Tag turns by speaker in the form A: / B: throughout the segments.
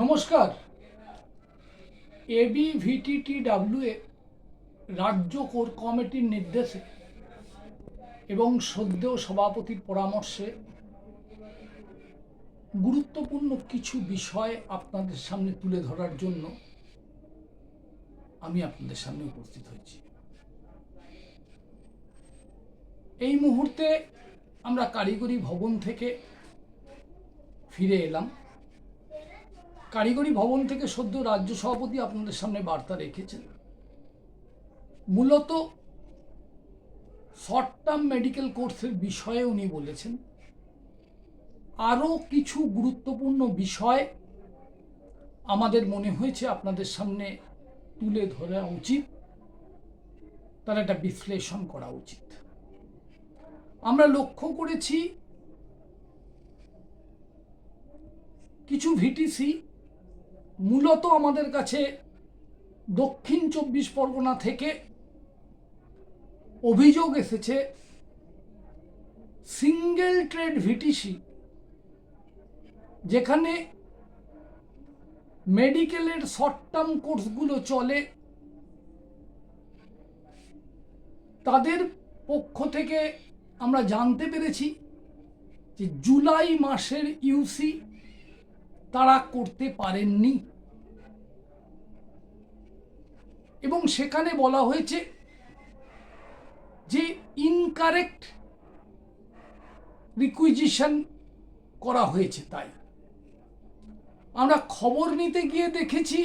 A: নমস্কার। এবি ভিটিটিডাব্লিউএ রাজ্য কোর কমিটির নির্দেশে এবং সদ্যেয় সভাপতির পরামর্শে গুরুত্বপূর্ণ কিছু বিষয় আপনাদের সামনে তুলে ধরার জন্য আমি আপনাদের সামনে উপস্থিত হয়েছি। এই মুহূর্তে আমরা কারিগরি ভবন থেকে ফিরে এলাম। কারিগরি ভবন থেকে সদ্য রাজ্য সভাপতি আপনাদের সামনে বার্তা রেখেছেন। মূলত শর্ট টার্ম মেডিকেল কোর্সের বিষয়ে উনি বলেছেন, আরও কিছু গুরুত্বপূর্ণ বিষয় আমাদের মনে হয়েছে আপনাদের সামনে তুলে ধরা উচিত, তার একটা বিশ্লেষণ করা উচিত। আমরা লক্ষ্য করেছি, কিছু ভিটিসি মূলত আমাদের কাছে দক্ষিণ চব্বিশ পরগনা থেকে অভিযোগ এসেছে সিঙ্গেল ট্রেড ভিটিসি যেখানে মেডিকেলের শর্ট টার্ম কোর্সগুলো চলে, তাদের পক্ষ থেকে আমরা জানতে পেরেছি যে জুলাই মাসের ইউসি তারা করতে পারেননি। এবং সেখানে বলা হয়েছে যে ইনকারেক্ট রিকুইজিশন করা হয়েছে তাই। আমরা খবর নিতে গিয়ে দেখেছি,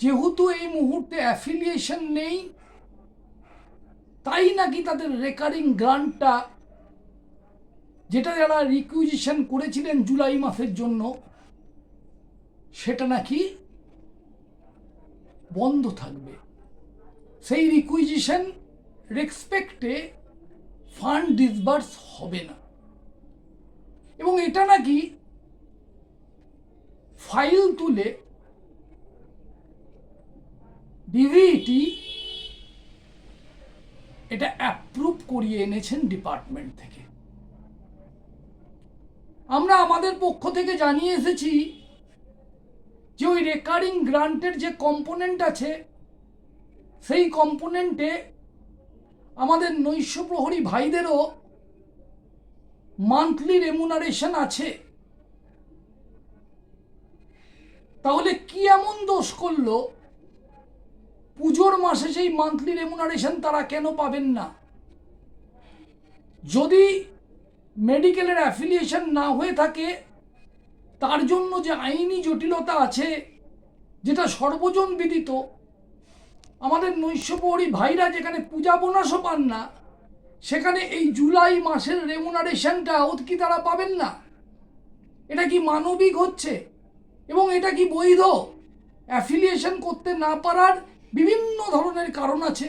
A: যেহেতু এই মুহূর্তে অ্যাফিলিয়েশন নেই, তাই নাকি তাদের রেকারিং গ্রান্টটা যেটা যারা রিকুইজিশন করেছিলেন জুলাই মাসের জন্য, সেটা নাকি বন্ধ থাকবে। সেই রিকুইজিশন রেসপেক্টে ফান্ড ডিসবার্স হবে না। এবং এটা নাকি ফাইল তুলে ডিভিটি এটা অ্যাপ্রুভ করিয়ে এনেছেন ডিপার্টমেন্ট থেকে। আমরা আমাদের পক্ষ থেকে জানিয়ে এসেছি যে ওই রেকারিং গ্রান্টের যে কম্পোনেন্ট আছে, সেই কম্পোনেন্টে আমাদের নৈশ প্রহরী ভাইদেরও মান্থলি রেমুনারেশন আছে। তাহলে কি এমন দোষ করল? পুজোর মাসে সেই মান্থলি রেমুনারেশন তারা কেন পাবেন না? যদি মেডিকেলের অ্যাফিলিয়েশন না হয়ে থাকে, তার জন্য যে আইনি জটিলতা আছে, যেটা সর্বজন বিদিত, আমাদের নৈশপহরী ভাইরা যেখানে পূজা বোনাসও পান না, সেখানে এই জুলাই মাসের রেমুনারেশনটা কি তারা পাবেন না? এটা কি মানবিক হচ্ছে? এবং এটা কি বৈধ? অ্যাফিলিয়েশন করতে না পারার বিভিন্ন ধরনের কারণ আছে।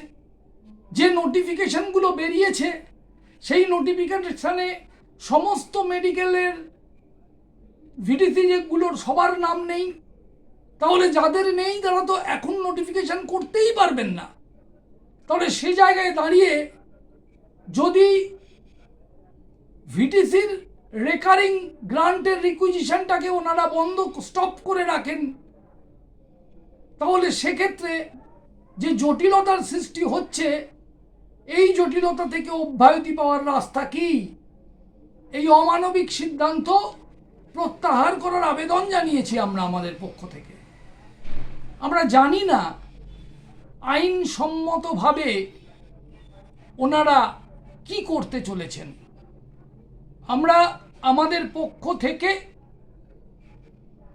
A: যে নোটিফিকেশনগুলো বেরিয়েছে, সেই নোটিফিকেশনে সমস্ত মেডিকেলের ভিডিসি যেগুলোর সবার নাম নেই। তাহলে যাদের নেই, তারা তো এখন নোটিফিকেশান করতেই পারবেন না। তাহলে সে জায়গায় দাঁড়িয়ে যদি ভিটিসির রেকারিং গ্রান্টের রিকুইজিশনটাকে ওনারা বন্ধ স্টপ করে রাখেন, তাহলে সেক্ষেত্রে যে জটিলতার সৃষ্টি হচ্ছে, এই জটিলতা থেকে অব্যাহতি পাওয়ার রাস্তা কি? এই অমানবিক সিদ্ধান্ত প্রত্যাহার করার আবেদন জানিয়েছি আমরা আমাদের পক্ষ থেকে। আমরা জানি না আইনসম্মতভাবে ওনারা কি করতে চলেছেন। আমরা আমাদের পক্ষ থেকে,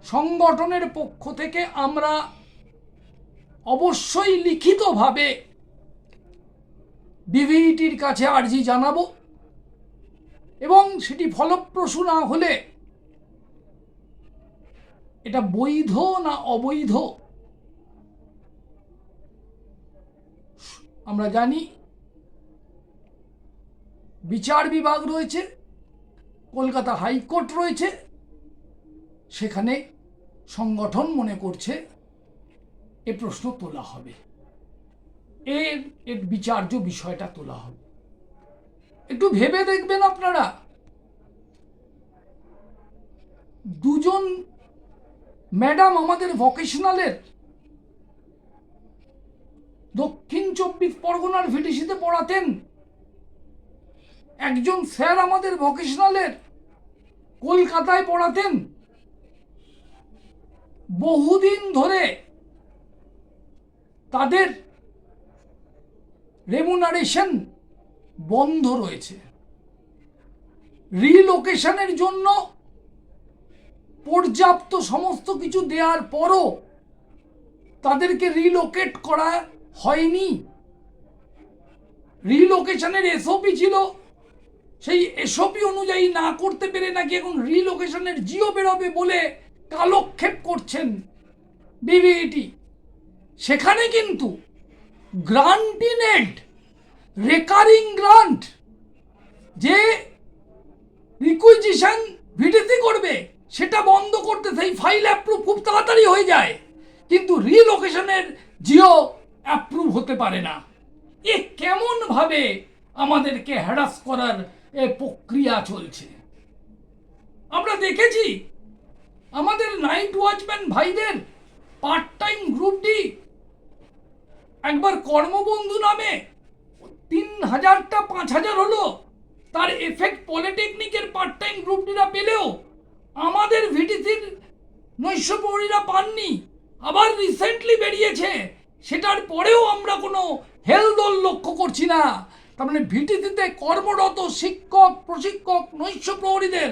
A: সংগঠনের পক্ষ থেকে আমরা অবশ্যই লিখিতভাবে ডিভিইটির কাছে আর্জি জানাব। এবং সেটি ফলপ্রসূ না হলে এটা বৈধ না অবৈধ? আমরা জানি বিচার বিভাগ রয়েছে, কলকাতা হাইকোর্ট রয়েছে, সেখানে সংগঠন মনে করছে এ প্রশ্ন তোলা হবে। এর এর বিচার্য বিষয়টা তোলা হবে। একটু ভেবে দেখবেন আপনারা। দুজন ম্যাডাম আমাদের ভোকেশনালের দক্ষিণ চব্বিশ পরগনার ভিটিসিতে পড়াতেন। একজন স্যার আমাদের ভোকেশনালের কলকাতায় পড়াতেন। বহুদিন ধরে তাদের রেমুনারেশন বন্ধ রয়েছে। রিলোকেশনের জন্য পর্যাপ্ত সমস্ত কিছু দেওয়ার পরও তাদেরকে রিলোকেট করা হয়নি। রিলোকেশনের এসওপি ছিল, সেই এসওপি অনুযায়ী না করতে পেরে নাকি এখন রিলোকেশনের জিও বেরোবে বলে কালক্ষেপ করছেন বিবিইটি সেখানে কিন্তু grant in aid recurring grant যে রিকুইজিশন ভিডিসি করবে, সেটা বন্ধ করতে সেই ফাইল অ্যাপ্রুভ খুব তাড়াতাড়ি হয়ে যায়। কিন্তু রিলোকেশনের জিও অ্যাপ্রুভ হতে পারে না। এ কেমনভাবে আমাদেরকে হ্যারাস করার এ প্রক্রিয়া চলছে? আমরা দেখেছি আমাদের নাইট ওয়াচম্যান ভাইদের পার্ট টাইম গ্রুপটি একবার কর্মবন্ধু নামে তিন হাজারটা পাঁচ হাজার হলো। তার এফেক্ট পলিটেকনিকের পার্ট টাইম গ্রুপটিরা পেলেও আমাদের ভিটিসির নৈশপ্রহরীরা পাননি। আবার রিসেন্টলি বেরিয়েছে। সেটার পরেও আমরা কোনো হেলদোল লক্ষ্য করছি না। তার মানে ভিটিসিতে কর্মরত শিক্ষক, প্রশিক্ষক নৈশপ্রহরীদের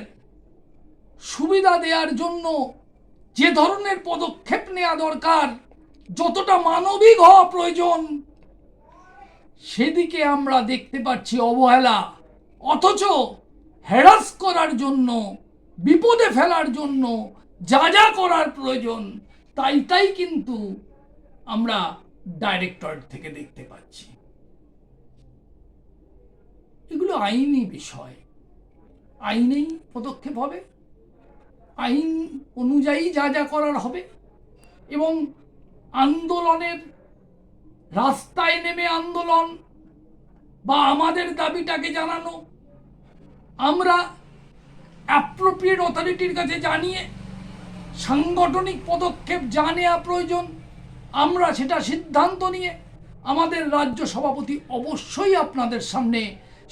A: সুবিধা দেওয়ার জন্য যে ধরনের পদক্ষেপ নেওয়া দরকার, যতটা মানবিক হওয়া প্রয়োজন সেদিকে আমরা দেখতে পাচ্ছি অবহেলা, অথচ হ্যারাস করার জন্য, বিপদে ফেলার জন্য যা যা করার প্রয়োজন, তাই তাই কিন্তু আমরা ডাইরেক্টরেট থেকে দেখতে পাচ্ছি। এগুলো আইনি বিষয়। আইনেই পদক্ষেপ হবে। আইন অনুযায়ী যা যা করার হবে। এবং আন্দোলনের রাস্তায় নেমে আন্দোলন বা আমাদের দাবিটাকে জানানো, আমরা অ্যাপ্রোপ্রিয়েট অথরিটির কাছে জানিয়ে সাংগঠনিক পদক্ষেপ যা নেওয়া প্রয়োজন, আমরা সেটা সিদ্ধান্ত নিয়ে আমাদের রাজ্য সভাপতি অবশ্যই আপনাদের সামনে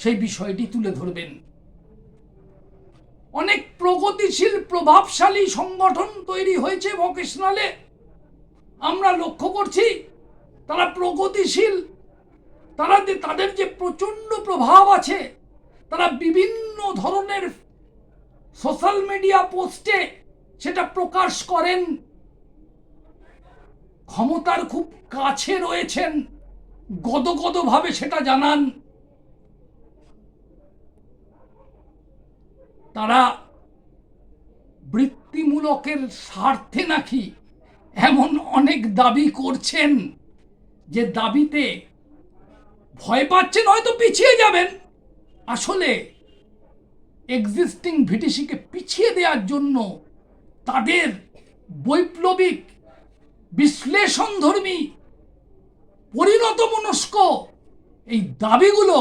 A: সেই বিষয়টি তুলে ধরবেন। অনেক প্রগতিশীল, প্রভাবশালী সংগঠন তৈরি হয়েছে ভোকেশনালে। আমরা লক্ষ্য করছি তারা প্রগতিশীল। তারা যে তাদের যে প্রচণ্ড প্রভাব আছে, তারা বিভিন্ন ধরনের সোশ্যাল মিডিয়া পোস্টে সেটা প্রকাশ করেন। ক্ষমতার খুব কাছে রয়েছেন, গদগদভাবে সেটা জানান। তারা বৃত্তিমূলকের স্বার্থে নাকি এমন অনেক দাবি করছেন। যে দাবিতে ভয় পাচ্ছেন, হয়তো পিছিয়ে যাবেন। আসলে এক্সিস্টিং ভিটিসিকে পিছিয়ে দেওয়ার জন্য তাদের বৈপ্লবিক বিশ্লেষণধর্মী পরিণত মনস্ক এই দাবিগুলো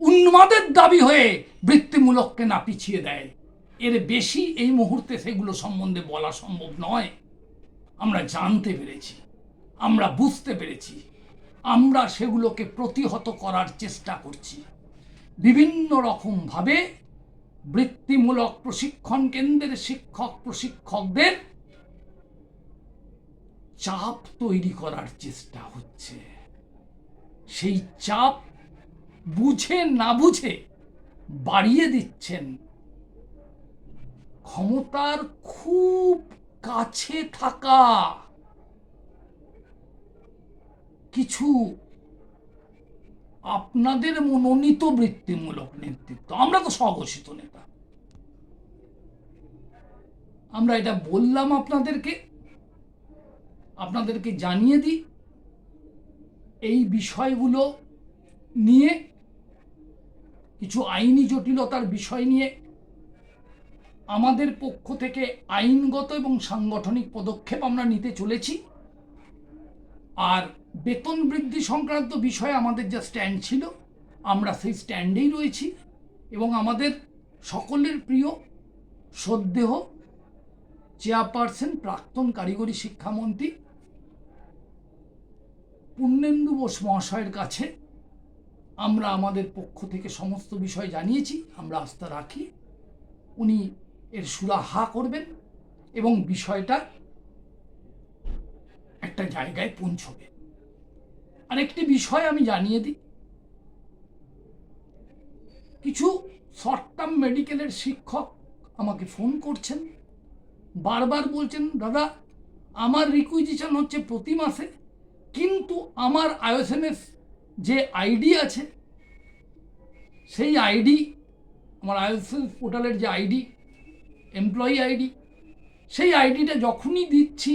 A: উন্মাদের দাবি হয়ে বৃত্তিমূলককে না পিছিয়ে দেয়। এর বেশি এই মুহূর্তে সেগুলো সম্বন্ধে বলা সম্ভব নয়। আমরা জানতে পেরেছি, আমরা বুঝতে পেরেছি। আমরা সেগুলোকে প্রতিহত করার চেষ্টা করছি। বিভিন্ন রকমভাবে বৃত্তিমূলক প্রশিক্ষণ কেন্দ্রের শিক্ষক, প্রশিক্ষকদের চাপ তৈরি করার চেষ্টা হচ্ছে। সেই চাপ বুঝে না বুঝে বাড়িয়ে দিচ্ছেন। ক্ষমতার খুব কাছে থাকা কিছু। আপনাদের মনোনীত বৃত্তিমূলক নেতৃত্ব। আমরা তো স্বঘোষিত নেতা। আমরা এটা বললাম আপনাদেরকে। আপনাদেরকে জানিয়ে দিই, এই বিষয়গুলো নিয়ে, কিছু আইনি জটিলতার বিষয় নিয়ে আমাদের পক্ষ থেকে আইনগত এবং সাংগঠনিক পদক্ষেপ আমরা নিতে চলেছি। আর বেতন বৃদ্ধি সংক্রান্ত বিষয়ে আমাদের যা স্ট্যান্ড ছিল, আমরা সেই স্ট্যান্ডেই রয়েছি এবং আমাদের সকলের প্রিয় শ্রদ্ধেহ চেয়ারপারসন প্রাক্তন কারিগরি শিক্ষামন্ত্রী পূর্ণেন্দু বোস মহাশয়ের কাছে আমরা আমাদের পক্ষ থেকে সমস্ত বিষয় জানিয়েছি, আমরা আস্থা রাখি। উনি এর সুরাহা করবেন এবং বিষয়টা একটা জায়গায় পৌঁছবে। আরেকটি বিষয় আমি জানিয়ে দিই। কিছু শর্ট টার্ম মেডিকেলের শিক্ষক আমাকে ফোন করছেন। বারবার বলছেন, দাদা, আমার রিকুইজিশন হচ্ছে প্রতি মাসে, কিন্তু আমার আইওএসএমএস যে আইডি আছে, সেই আইডি আমার আইওএসএস পোর্টালের যে আইডি এমপ্লয়ি আইডি সেই আইডিটা যখনই দিচ্ছি,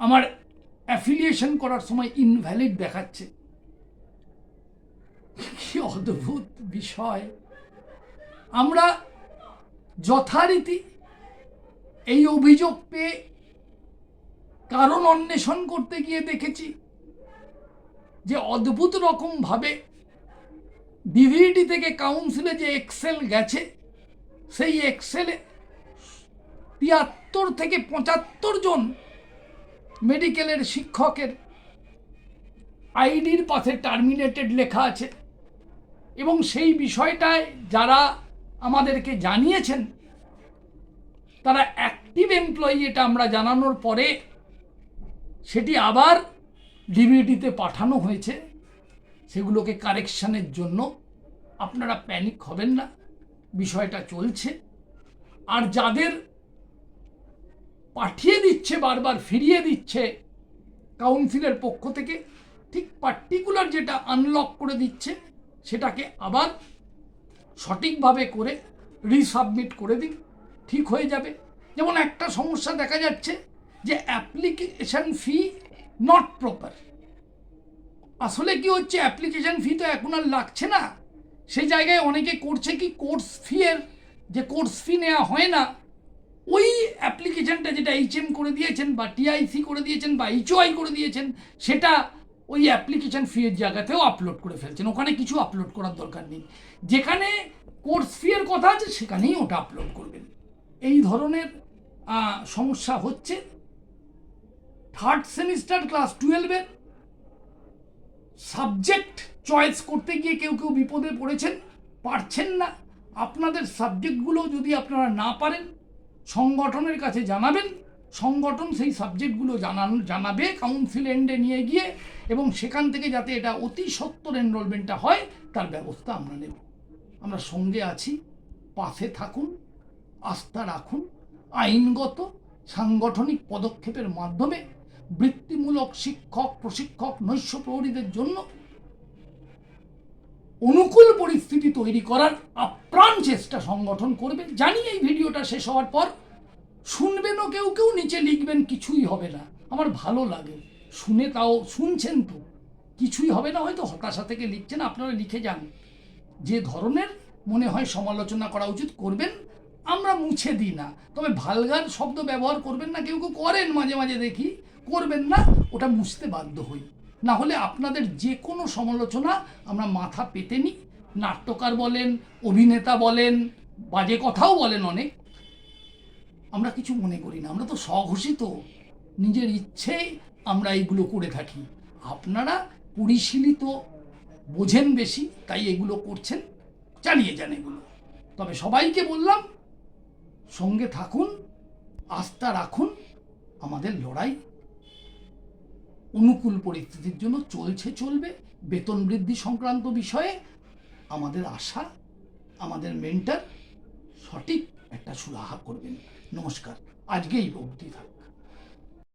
A: আমার অ্যাফিলিয়েশন করার সময় ইনভ্যালিড দেখাচ্ছে। কি অদ্ভুত বিষয়। আমরা যথারীতি এই অভিযোগ পেয়ে কারণ অন্বেষণ করতে গিয়ে দেখেছি যে অদ্ভুত রকমভাবে ডিভিডি থেকে কাউন্সিলে যে এক্সেল গেছে, সেই এক্সেলে তিয়াত্তর থেকে পঁচাত্তর জন মেডিকেলের শিক্ষকের আইডির পাশে টার্মিনেটেড লেখা আছে। এবং সেই বিষয়টায় যারা আমাদেরকে জানিয়েছেন, তারা অ্যাক্টিভ এমপ্লয়ি এটা আমরা জানানোর পরে সেটি আবার ডিবিটিতে পাঠানো হয়েছে। সেগুলোকে কারেকশানের জন্য আপনারা প্যানিক হবেন না, বিষয়টা চলছে। আর যাদের পাঠিয়ে দিচ্ছে, বারবার ফিরিয়ে দিচ্ছে কাউন্সিলের পক্ষ থেকে। ঠিক পার্টিকুলার যেটা আনলক করে দিচ্ছে, সেটাকে আবার সঠিকভাবে করে রিসাবমিট করে দিন, ঠিক হয়ে যাবে। যেমন একটা সমস্যা দেখা যাচ্ছে যে অ্যাপ্লিকেশন ফি নট প্রপার আসলে কি হচ্ছে অ্যাপ্লিকেশন ফি তো এখন আর লাগছে না। সেই জায়গায় অনেকে করছে কি কোর্স ফি এর যে কোর্স ফি নেওয়া হয় না ওই অ্যাপ্লিকেশনটা যেটা এইচএম করে দিয়েছেন বা টিআইসি করে দিয়েছেন বা এইচওআই করে দিয়েছেন, সেটা ওই অ্যাপ্লিকেশন ফি এর জায়গাতেও আপলোড করে ফেলছেন। ওখানে কিছু আপলোড করার দরকার নেই। যেখানে কোর্স ফিয়ের কথা আছে, সেখানেই ওটা আপলোড করবেন। এই ধরনের সমস্যা হচ্ছে। থার্ড সেমিস্টার ক্লাস টুয়েলভের সাবজেক্ট চয়েস করতে গিয়ে কেউ কেউ বিপদে পড়েছেন, পারছেন না। আপনাদের সাবজেক্টগুলো যদি আপনারা না পারেন সংগঠনের কাছে জানাবেন। সংগঠন সেই সাবজেক্টগুলো জানান, জানাবে কাউন্সিল এন্ডে নিয়ে গিয়ে এবং সেখান থেকে যাতে এটা অতি সত্তর এনরোলমেন্টটা হয়, তার ব্যবস্থা আমরা নেব। আমরা সঙ্গে আছি, পাশে থাকুন, আস্থা রাখুন, আইনগত, সাংগঠনিক পদক্ষেপের মাধ্যমে বৃত্তিমূলক শিক্ষক, প্রশিক্ষক, নৈশ প্রহরীদের জন্য অনুকূল পরিস্থিতি তৈরি করার আপ্রাণ চেষ্টা সংগঠন করবে। জানি এই ভিডিওটা শেষ হওয়ার পর শুনবেনও কেউ কেউ, নিচে লিখবেন, কিছুই হবে না। আমার ভালো লাগে। শুনে তাও শুনছেন তো। কিছুই হবে না, হয়তো হতাশা থেকে লিখছেন, আপনারা লিখে যান। যে ধরনের মনে হয় সমালোচনা করা উচিত, করবেন। আমরা মুছে দিই না। তবে ভালগার শব্দ ব্যবহার করবেন না, কেউ কেউ করেন মাঝে মাঝে দেখি। করবেন না, ওটা মুছতে বাধ্য হই। না হলে আপনাদের যে কোনো সমালোচনা আমরা মাথা পেতে নিই নাট্যকার বলেন, অভিনেতা বলেন, বাজে কথাও বলেন অনেক। আমরা কিছু মনে করি না, আমরা তো স্বঘোষিত। নিজের ইচ্ছেই আমরা এইগুলো করে থাকি। আপনারা পরিশীলিত, বোঝেন বেশি, তাই এগুলো করছেন, চালিয়ে যান এগুলো। তবে সবাইকে বললাম, সঙ্গে থাকুন, আস্থা রাখুন, আমাদের লড়াই অনুকূল পরিস্থিতির জন্য চলছে, চলবে। বেতন বৃদ্ধি সংক্রান্ত বিষয়ে আমাদের আশা, আমাদের মেন্টার সঠিক একটা সুরাহা করবেন। নমস্কার। আজকেই অবধি থাক।